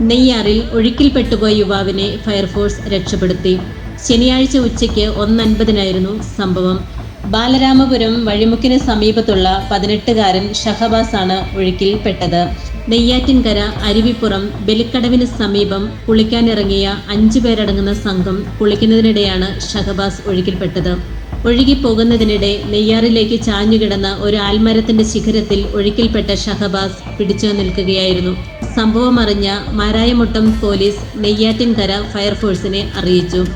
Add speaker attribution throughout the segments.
Speaker 1: നെയ്യാറിൽ ഒഴുക്കിൽപ്പെട്ടുപോയ യുവാവിനെ ഫയർഫോഴ്സ് രക്ഷപ്പെടുത്തി. ശനിയാഴ്ച ഉച്ചയ്ക്ക് ഒന്നൻപതിനായിരുന്നു സംഭവം. ബാലരാമപുരം വഴിമുക്കിന് സമീപത്തുള്ള പതിനെട്ടുകാരൻ ആണ് ഒഴുക്കിൽപ്പെട്ടത് നെയ്യാറ്റിൻകര അരുവിപ്പുറം ബലിക്കടവിന് സമീപം കുളിക്കാനിറങ്ങിയ അഞ്ചു പേരടങ്ങുന്ന സംഘം കുളിക്കുന്നതിനിടെയാണ് ഷഹബാസ് ഒഴുക്കിൽപ്പെട്ടത് ഒഴുകിപ്പോകുന്നതിനിടെ നെയ്യാറിലേക്ക് ചാഞ്ഞുകിടന്ന ഒരു ആൽമരത്തിന്റെ ശിഖരത്തിൽ ഒഴുക്കിൽപ്പെട്ട ഷഹബാസ് പിടിച്ചു നിൽക്കുകയായിരുന്നു. സംഭവം അറിഞ്ഞ മാരായമുട്ടം പോലീസ് നെയ്യാറ്റിൻകര ഫയർഫോഴ്സിനെ അറിയിച്ചു.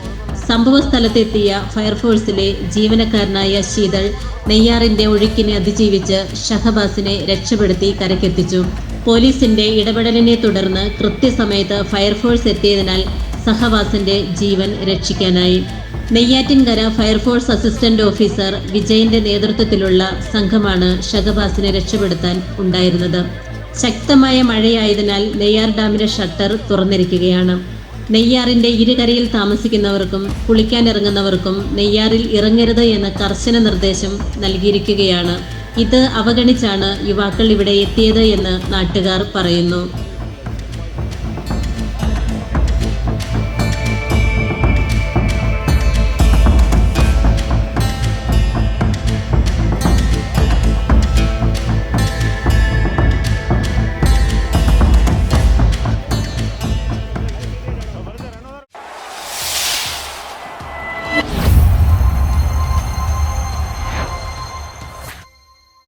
Speaker 1: സംഭവ സ്ഥലത്തെത്തിയ ഫയർഫോഴ്സിലെ ജീവനക്കാരനായ ശീതൾ നെയ്യാറിന്റെ ഒഴുക്കിനെ അതിജീവിച്ച് ഷഹബാസിനെ രക്ഷപ്പെടുത്തി കരക്കെത്തിച്ചു പോലീസിന്റെ ഇടപെടലിനെ തുടർന്ന് കൃത്യസമയത്ത് ഫയർഫോഴ്സ് എത്തിയതിനാൽ സഹവാസിന്റെ ജീവൻ രക്ഷിക്കാനായി. നെയ്യാറ്റിൻകര ഫയർഫോഴ്സ് അസിസ്റ്റന്റ് ഓഫീസർ വിജയന്റെ നേതൃത്വത്തിലുള്ള സംഘമാണ് ഷഹബാസിനെ രക്ഷപ്പെടുത്താൻ ഉണ്ടായിരുന്നത്. ശക്തമായ മഴയായതിനാൽ നെയ്യാർ ഡാമിന്റെ ഷട്ടർ തുറന്നിരിക്കുകയാണ്. നെയ്യാറിന്റെ ഇരുകരയിൽ താമസിക്കുന്നവർക്കും കുളിക്കാനിറങ്ങുന്നവർക്കും നെയ്യാറിൽ ഇറങ്ങരുത് എന്ന കർശന നിർദ്ദേശം നൽകിയിരിക്കുകയാണ്. ഇത് അവഗണിച്ചാണ് യുവാക്കൾ ഇവിടെ എത്തിയത് എന്ന് നാട്ടുകാർ പറയുന്നു. Yeah.